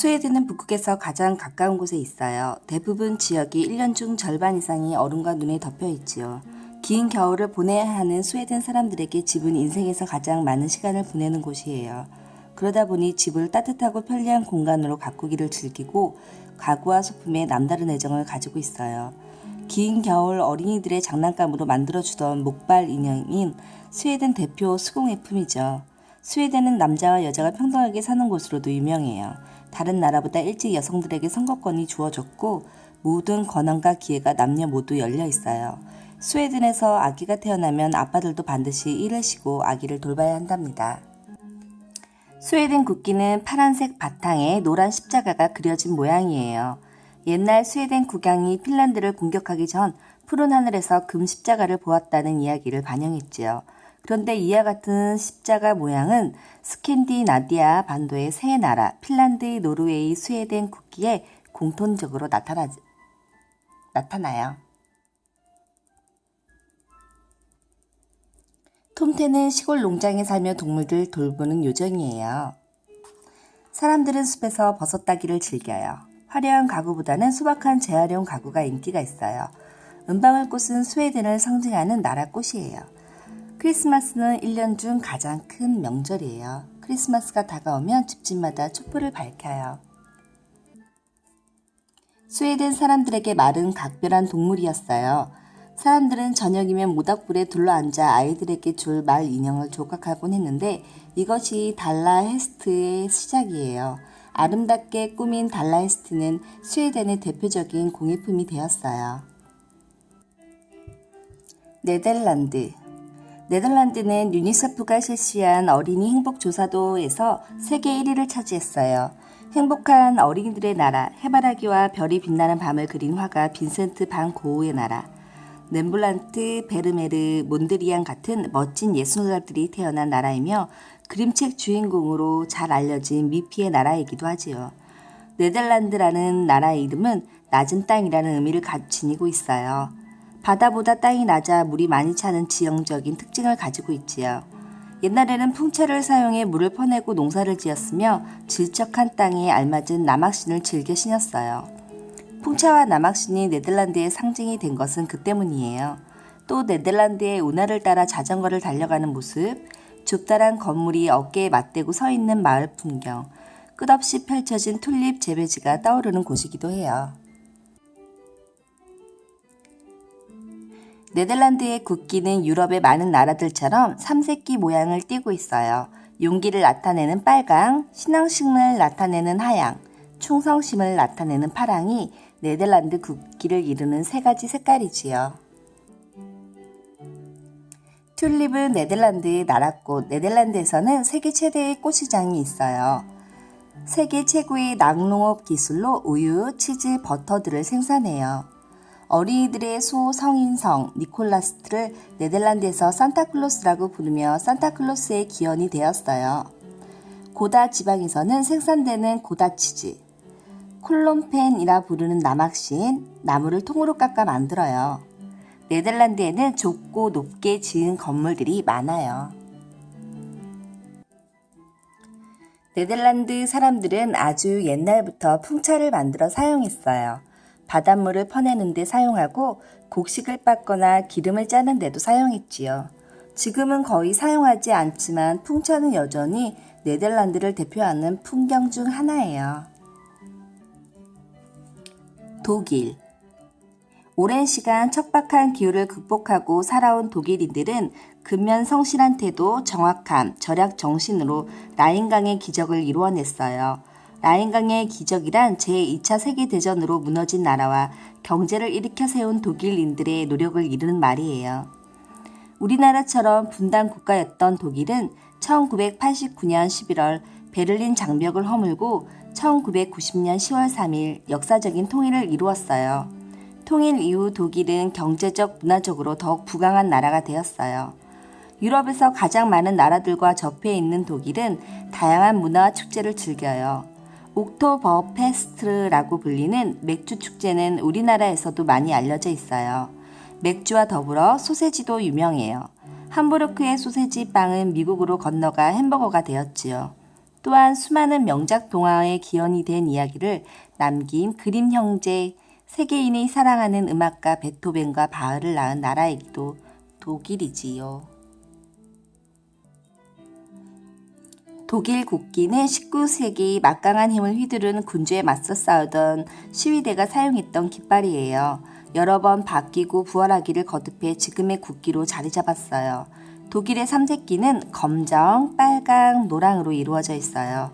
스웨덴은 북극에서 가장 가까운 곳에 있어요. 대부분 지역이 1년 중 절반 이상이 얼음과 눈에 덮여 있지요. 긴 겨울을 보내야 하는 스웨덴 사람들에게 집은 인생에서 가장 많은 시간을 보내는 곳이에요. 그러다 보니 집을 따뜻하고 편리한 공간으로 가꾸기를 즐기고 가구와 소품에 남다른 애정을 가지고 있어요. 긴 겨울 어린이들의 장난감으로 만들어주던 목발 인형인 스웨덴 대표 수공예품이죠. 스웨덴은 남자와 여자가 평등하게 사는 곳으로도 유명해요. 다른 나라보다 일찍 여성들에게 선거권이 주어졌고 모든 권한과 기회가 남녀 모두 열려 있어요. 스웨덴에서 아기가 태어나면 아빠들도 반드시 일을 쉬고 아기를 돌봐야 한답니다. 스웨덴 국기는 파란색 바탕에 노란 십자가가 그려진 모양이에요. 옛날 스웨덴 국왕이 핀란드를 공격하기 전 푸른 하늘에서 금 십자가를 보았다는 이야기를 반영했지요. 그런데 이와 같은 십자가 모양은 스캔디나디아 반도의 세 나라 핀란드, 노르웨이, 스웨덴 국기에 공통적으로 나타나, 나타나요. 톰테는 시골 농장에 살며 동물들 돌보는 요정이에요. 사람들은 숲에서 버섯 따기를 즐겨요. 화려한 가구보다는 소박한 재활용 가구가 인기가 있어요. 은방울꽃은 스웨덴을 상징하는 나라 꽃이에요. 크리스마스는 1년 중 가장 큰 명절이에요. 크리스마스가 다가오면 집집마다 촛불을 밝혀요. 스웨덴 사람들에게 말은 각별한 동물이었어요. 사람들은 저녁이면 모닥불에 둘러앉아 아이들에게 줄 말 인형을 조각하곤 했는데 이것이 달라헤스트의 시작이에요. 아름답게 꾸민 달라헤스트는 스웨덴의 대표적인 공예품이 되었어요. 네덜란드 네덜란드는 유니세프가 실시한 어린이 행복조사도에서 세계 1위를 차지했어요. 행복한 어린이들의 나라, 해바라기와 별이 빛나는 밤을 그린 화가 빈센트 반 고흐의 나라, 렘블란트, 베르메르, 몬드리안 같은 멋진 예술가들이 태어난 나라이며 그림책 주인공으로 잘 알려진 미피의 나라이기도 하지요. 네덜란드라는 나라의 이름은 낮은 땅이라는 의미를 가- 지니고 있어요. 바다보다 땅이 낮아 물이 많이 차는 지형적인 특징을 가지고 있지요. 옛날에는 풍차를 사용해 물을 퍼내고 농사를 지었으며 질척한 땅에 알맞은 남학신을 즐겨 신었어요. 풍차와 남학신이 네덜란드의 상징이 된 것은 그 때문이에요. 또 네덜란드의 운하를 따라 자전거를 달려가는 모습, 좁다란 건물이 어깨에 맞대고 서 있는 마을 풍경, 끝없이 펼쳐진 튤립 재배지가 떠오르는 곳이기도 해요. 네덜란드의 국기는 유럽의 많은 나라들처럼 삼색기 모양을 띠고 있어요. 용기를 나타내는 빨강, 신앙심을 나타내는 하양, 충성심을 나타내는 파랑이 네덜란드 국기를 이루는 세 가지 색깔이지요. 튤립은 네덜란드의 나라꽃, 네덜란드에서는 세계 최대의 꽃시장이 있어요. 세계 최고의 낙농업 기술로 우유, 치즈, 버터들을 생산해요. 어린이들의 소 성인성 니콜라스트를 네덜란드에서 산타클로스라고 부르며 산타클로스의 기원이 되었어요. 고다 지방에서는 생산되는 고다 치즈, 콜롬펜이라 부르는 남학신, 나무를 통으로 깎아 만들어요. 네덜란드에는 좁고 높게 지은 건물들이 많아요. 네덜란드 사람들은 아주 옛날부터 풍차를 만들어 사용했어요. 바닷물을 퍼내는 데 사용하고 곡식을 빻거나 기름을 짜는 데도 사용했지요. 지금은 거의 사용하지 않지만 풍차는 여전히 네덜란드를 대표하는 풍경 중 하나예요. 독일 오랜 시간 척박한 기후를 극복하고 살아온 독일인들은 근면 성실한 태도, 정확함, 절약 정신으로 라인강의 기적을 이루어냈어요. 라인강의 기적이란 제2차 세계대전으로 무너진 나라와 경제를 일으켜 세운 독일인들의 노력을 이루는 말이에요. 우리나라처럼 분단 국가였던 독일은 1989년 11월 베를린 장벽을 허물고 1990년 10월 3일 역사적인 통일을 이루었어요. 통일 이후 독일은 경제적, 문화적으로 더욱 부강한 나라가 되었어요. 유럽에서 가장 많은 나라들과 접해 있는 독일은 다양한 문화와 축제를 즐겨요. 옥토버 페스트라고 불리는 맥주 축제는 우리나라에서도 많이 알려져 있어요. 맥주와 더불어 소세지도 유명해요. 함부르크의 소세지 빵은 미국으로 건너가 햄버거가 되었지요. 또한 수많은 명작 동화의 기원이 된 이야기를 남긴 그림 형제 세계인이 사랑하는 음악가 베토벤과 바흐를 낳은 나라이기도 독일이지요. 독일 국기는 19세기 막강한 힘을 휘두른 군주에 맞서 싸우던 시위대가 사용했던 깃발이에요. 여러 번 바뀌고 부활하기를 거듭해 지금의 국기로 자리 잡았어요. 독일의 삼색기는 검정, 빨강, 노랑으로 이루어져 있어요.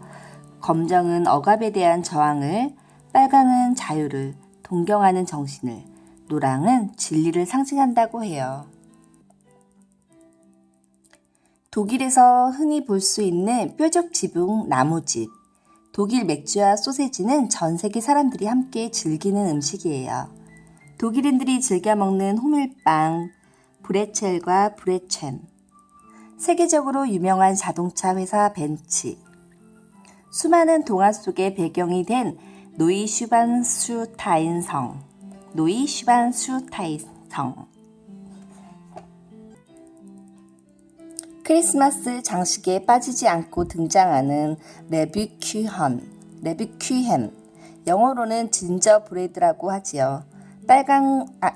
검정은 억압에 대한 저항을, 빨강은 자유를, 동경하는 정신을, 노랑은 진리를 상징한다고 해요. 독일에서 흔히 볼 수 있는 뾰족 지붕 나무집. 독일 맥주와 소세지는 전 세계 사람들이 함께 즐기는 음식이에요. 독일인들이 즐겨 먹는 호밀빵, 브레첼과 브레첸. 세계적으로 유명한 자동차 회사 벤츠. 수많은 동화 속의 배경이 된 노이 슈반슈타인 성. 노이 슈반슈타인 성. 크리스마스 장식에 빠지지 않고 등장하는 레비큐헌, 레비큐햄. 영어로는 진저 브레드라고 하지요. 빨강, 아,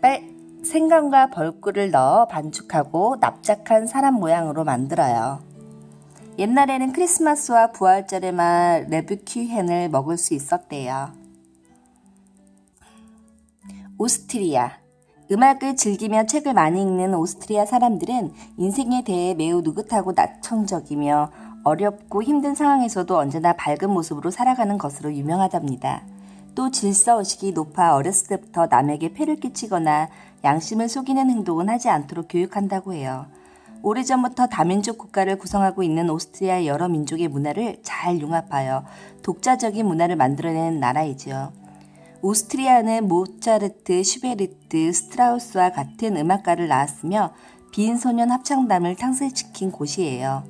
빨, 생강과 벌꿀을 넣어 반죽하고 납작한 사람 모양으로 만들어요. 옛날에는 크리스마스와 부활절에만 레비큐헨을 먹을 수 있었대요. 오스트리아. 음악을 즐기며 책을 많이 읽는 오스트리아 사람들은 인생에 대해 매우 느긋하고 낙천적이며 어렵고 힘든 상황에서도 언제나 밝은 모습으로 살아가는 것으로 유명하답니다. 또 질서의식이 높아 어렸을 때부터 남에게 폐를 끼치거나 양심을 속이는 행동은 하지 않도록 교육한다고 해요. 오래전부터 다민족 국가를 구성하고 있는 오스트리아의 여러 민족의 문화를 잘 융합하여 독자적인 문화를 만들어내는 나라이지요. 오스트리아는 모차르트, 슈베르트, 스트라우스와 같은 음악가를 낳았으며 비인소년 합창단을 탄생시킨 곳이에요.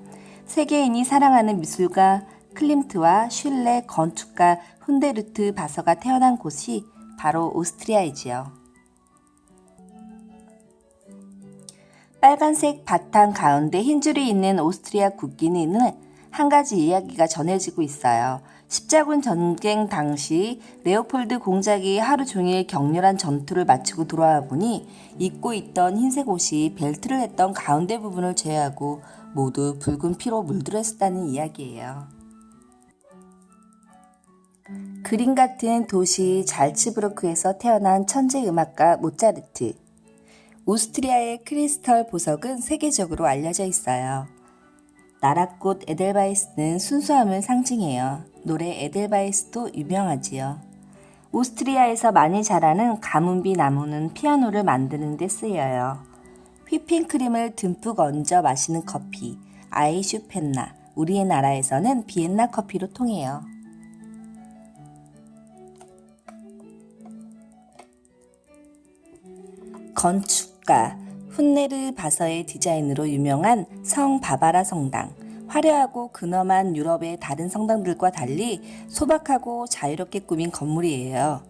세계인이 사랑하는 미술가 클림트와 슐레 건축가 훈데르트 바서가 태어난 곳이 바로 오스트리아이지요. 빨간색 바탕 가운데 흰 줄이 있는 오스트리아 국기는 한 가지 이야기가 전해지고 있어요. 십자군 전쟁 당시 레오폴드 공작이 하루 종일 격렬한 전투를 마치고 돌아와 보니 입고 있던 흰색 옷이 벨트를 했던 가운데 부분을 제외하고 모두 붉은 피로 물들어 있었다는 이야기예요. 그림 같은 도시 잘츠부르크에서 태어난 천재 음악가 모차르트. 오스트리아의 크리스털 보석은 세계적으로 알려져 있어요. 나라꽃 에델바이스는 순수함을 상징해요. 노래 에델바이스도 유명하지요. 오스트리아에서 많이 자라는 가문비 나무는 피아노를 만드는 데 쓰여요. 휘핑크림을 듬뿍 얹어 마시는 커피, 아이슈펜나, 우리의 나라에서는 비엔나 커피로 통해요. 건축가 훈네르 바서의 디자인으로 유명한 성 바바라 성당. 화려하고 근엄한 유럽의 다른 성당들과 달리 소박하고 자유롭게 꾸민 건물이에요.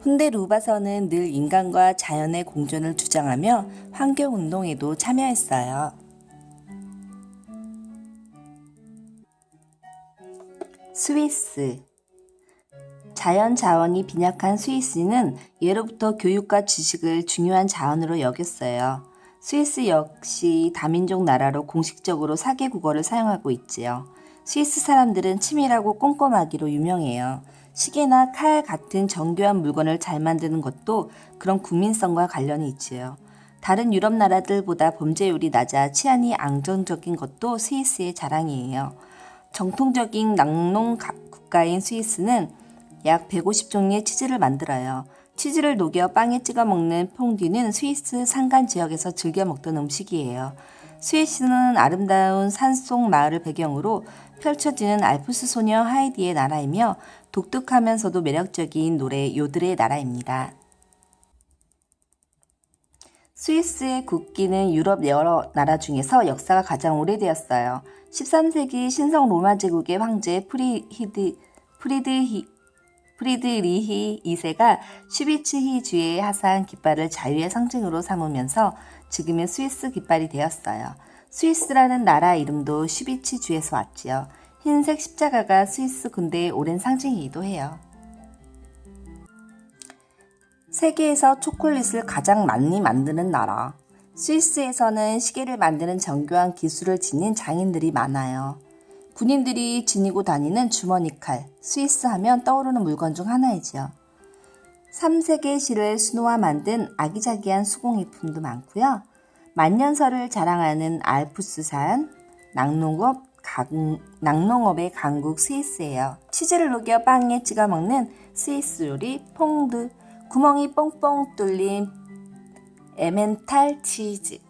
훈데 루바서는 늘 인간과 자연의 공존을 주장하며 환경운동에도 참여했어요. 스위스 자연 자원이 빈약한 스위스는 예로부터 교육과 지식을 중요한 자원으로 여겼어요. 스위스 역시 다민족 나라로 공식적으로 사개 국어를 사용하고 있지요. 스위스 사람들은 치밀하고 꼼꼼하기로 유명해요. 시계나 칼 같은 정교한 물건을 잘 만드는 것도 그런 국민성과 관련이 있지요. 다른 유럽 나라들보다 범죄율이 낮아 치안이 안정적인 것도 스위스의 자랑이에요. 정통적인 낙농 국가인 스위스는 약 150종류의 치즈를 만들어요. 치즈를 녹여 빵에 찍어 먹는 퐁듀는 스위스 산간 지역에서 즐겨 먹던 음식이에요. 스위스는 아름다운 산속 마을을 배경으로 펼쳐지는 알프스 소녀 하이디의 나라이며 독특하면서도 매력적인 노래 요들의 나라입니다. 스위스의 국기는 유럽 여러 나라 중에서 역사가 가장 오래되었어요. 13세기 신성 로마 제국의 황제 프리히드, 프리드히, 프리드리히 2세가 슈비츠히 주의 하사한 깃발을 자유의 상징으로 삼으면서 지금의 스위스 깃발이 되었어요. 스위스라는 나라 이름도 슈비츠 주에서 왔지요. 흰색 십자가가 스위스 군대의 오랜 상징이기도 해요. 세계에서 초콜릿을 가장 많이 만드는 나라. 스위스에서는 시계를 만드는 정교한 기술을 지닌 장인들이 많아요. 군인들이 지니고 다니는 주머니 칼, 스위스 하면 떠오르는 물건 중 하나이지요. 3세계 시를 수놓아 만든 아기자기한 수공예품도 많고요. 만년설을 자랑하는 알프스산, 낙농업, 강, 낙농업의 강국 스위스예요. 치즈를 녹여 빵에 찍어 먹는 스위스 요리 퐁드, 구멍이 뻥뻥 뚫린 에멘탈 치즈.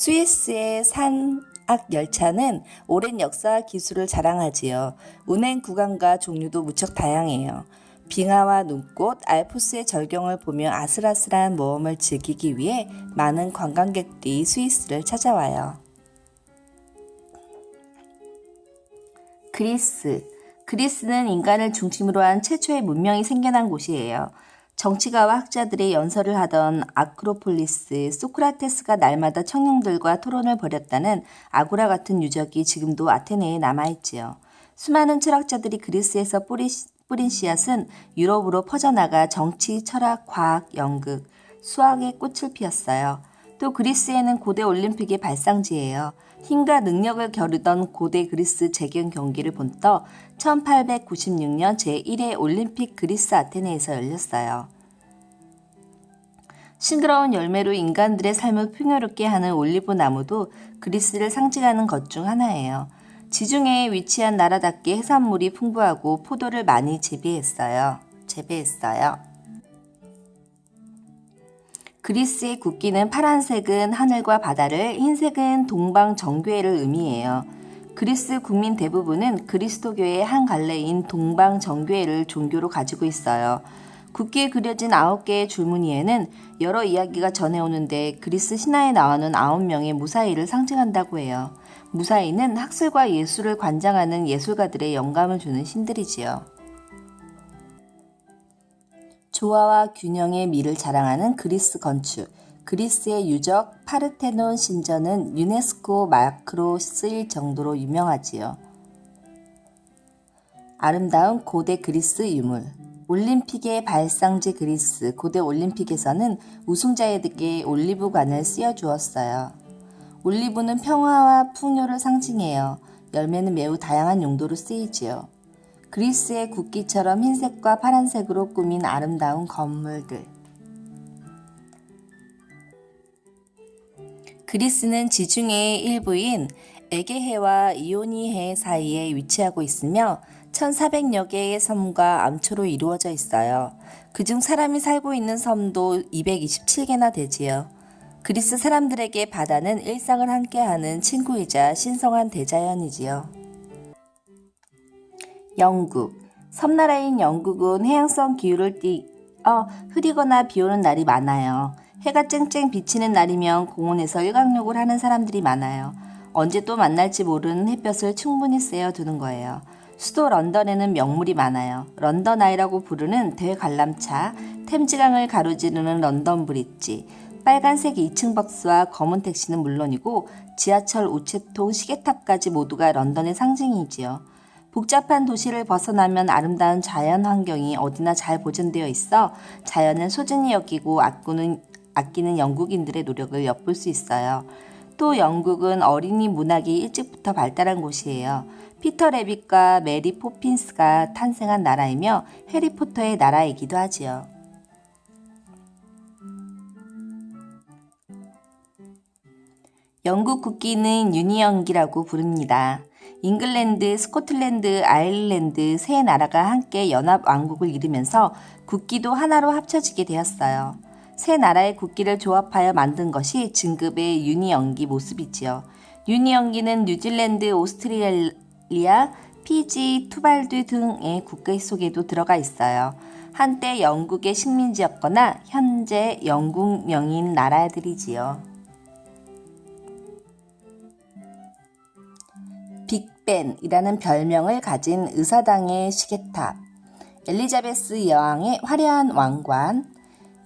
스위스의 산악 열차는 오랜 역사와 기술을 자랑하지요. 운행 구간과 종류도 무척 다양해요. 빙하와 눈꽃, 알프스의 절경을 보며 아슬아슬한 모험을 즐기기 위해 많은 관광객들이 스위스를 찾아와요. 그리스. 그리스는 인간을 중심으로 한 최초의 문명이 생겨난 곳이에요. 정치가와 학자들의 연설을 하던 아크로폴리스, 소크라테스가 날마다 청년들과 토론을 벌였다는 아고라 같은 유적이 지금도 아테네에 남아있지요. 수많은 철학자들이 그리스에서 뿌리, 뿌린 씨앗은 유럽으로 퍼져나가 정치, 철학, 과학, 연극, 수학의 꽃을 피웠어요. 또 그리스에는 고대 올림픽의 발상지예요. 힘과 능력을 겨루던 고대 그리스 재경 경기를 본떠 1896년 제1회 올림픽 그리스 아테네에서 열렸어요. 싱그러운 열매로 인간들의 삶을 풍요롭게 하는 올리브 나무도 그리스를 상징하는 것 중 하나예요. 지중해에 위치한 나라답게 해산물이 풍부하고 포도를 많이 재배했어요. 재배했어요. 그리스의 국기는 파란색은 하늘과 바다를, 흰색은 동방 정교회를 의미해요. 그리스 국민 대부분은 그리스도교의 한 갈래인 동방 정교회를 종교로 가지고 있어요. 국기에 그려진 아홉 개의 줄무늬에는 여러 이야기가 전해오는데 그리스 신화에 나오는 아홉 명의 무사히를 상징한다고 해요. 무사히는 학술과 예술을 관장하는 예술가들의 영감을 주는 신들이지요. 조화와 균형의 미를 자랑하는 그리스 건축. 그리스의 유적 파르테논 신전은 유네스코 마크로 쓰일 정도로 유명하지요. 아름다운 고대 그리스 유물. 올림픽의 발상지 그리스 고대 올림픽에서는 우승자에게 올리브관을 씌워주었어요. 올리브는 평화와 풍요를 상징해요. 열매는 매우 다양한 용도로 쓰이지요. 그리스의 국기처럼 흰색과 파란색으로 꾸민 아름다운 건물들. 그리스는 지중해의 일부인 에게해와 이오니해 사이에 위치하고 있으며 1400여 개의 섬과 암초로 이루어져 있어요. 그중 사람이 살고 있는 섬도 227개나 되지요. 그리스 사람들에게 바다는 일상을 함께하는 친구이자 신성한 대자연이지요. 영국. 섬나라인 영국은 해양성 기후를 띠어 흐리거나 비 오는 날이 많아요. 해가 쨍쨍 비치는 날이면 공원에서 일광욕을 하는 사람들이 많아요. 언제 또 만날지 모르는 햇볕을 충분히 쐬어 두는 거예요. 수도 런던에는 명물이 많아요. 런던 아이라고 부르는 대관람차, 템즈강을 가로지르는 런던 브릿지, 빨간색 2층 버스와 검은 택시는 물론이고 지하철 우체통 시계탑까지 모두가 런던의 상징이지요. 복잡한 도시를 벗어나면 아름다운 자연 환경이 어디나 잘 보존되어 있어 자연을 소중히 여기고 아끼는, 아끼는 영국인들의 노력을 엿볼 수 있어요. 또 영국은 어린이 문학이 일찍부터 발달한 곳이에요. 피터 레빗과 메리 포핀스가 탄생한 나라이며 해리포터의 나라이기도 하지요. 영국 국기는 유니언기라고 부릅니다. 잉글랜드, 스코틀랜드, 아일랜드 세 나라가 함께 연합 왕국을 이루면서 국기도 하나로 합쳐지게 되었어요. 세 나라의 국기를 조합하여 만든 것이 진급의 유니언기 모습이지요. 유니언기는 뉴질랜드, 오스트레일리아, 피지, 투발드 등의 국가 속에도 들어가 있어요. 한때 영국의 식민지였거나 현재 영국명인 나라들이지요. 빅벤이라는 별명을 가진 의사당의 시계탑, 엘리자베스 여왕의 화려한 왕관,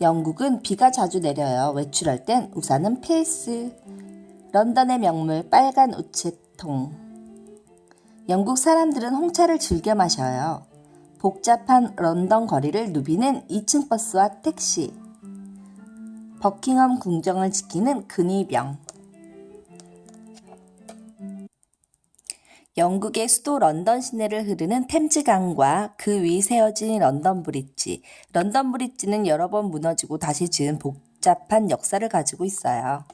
영국은 비가 자주 내려요. 외출할 땐 우산은 필수. 런던의 명물 빨간 우체통. 영국 사람들은 홍차를 즐겨 마셔요. 복잡한 런던 거리를 누비는 2층 버스와 택시. 버킹엄 궁정을 지키는 근위병. 영국의 수도 런던 시내를 흐르는 템즈강과 그 위 세워진 런던 브릿지. 런던 브릿지는 여러 번 무너지고 다시 지은 복잡한 역사를 가지고 있어요.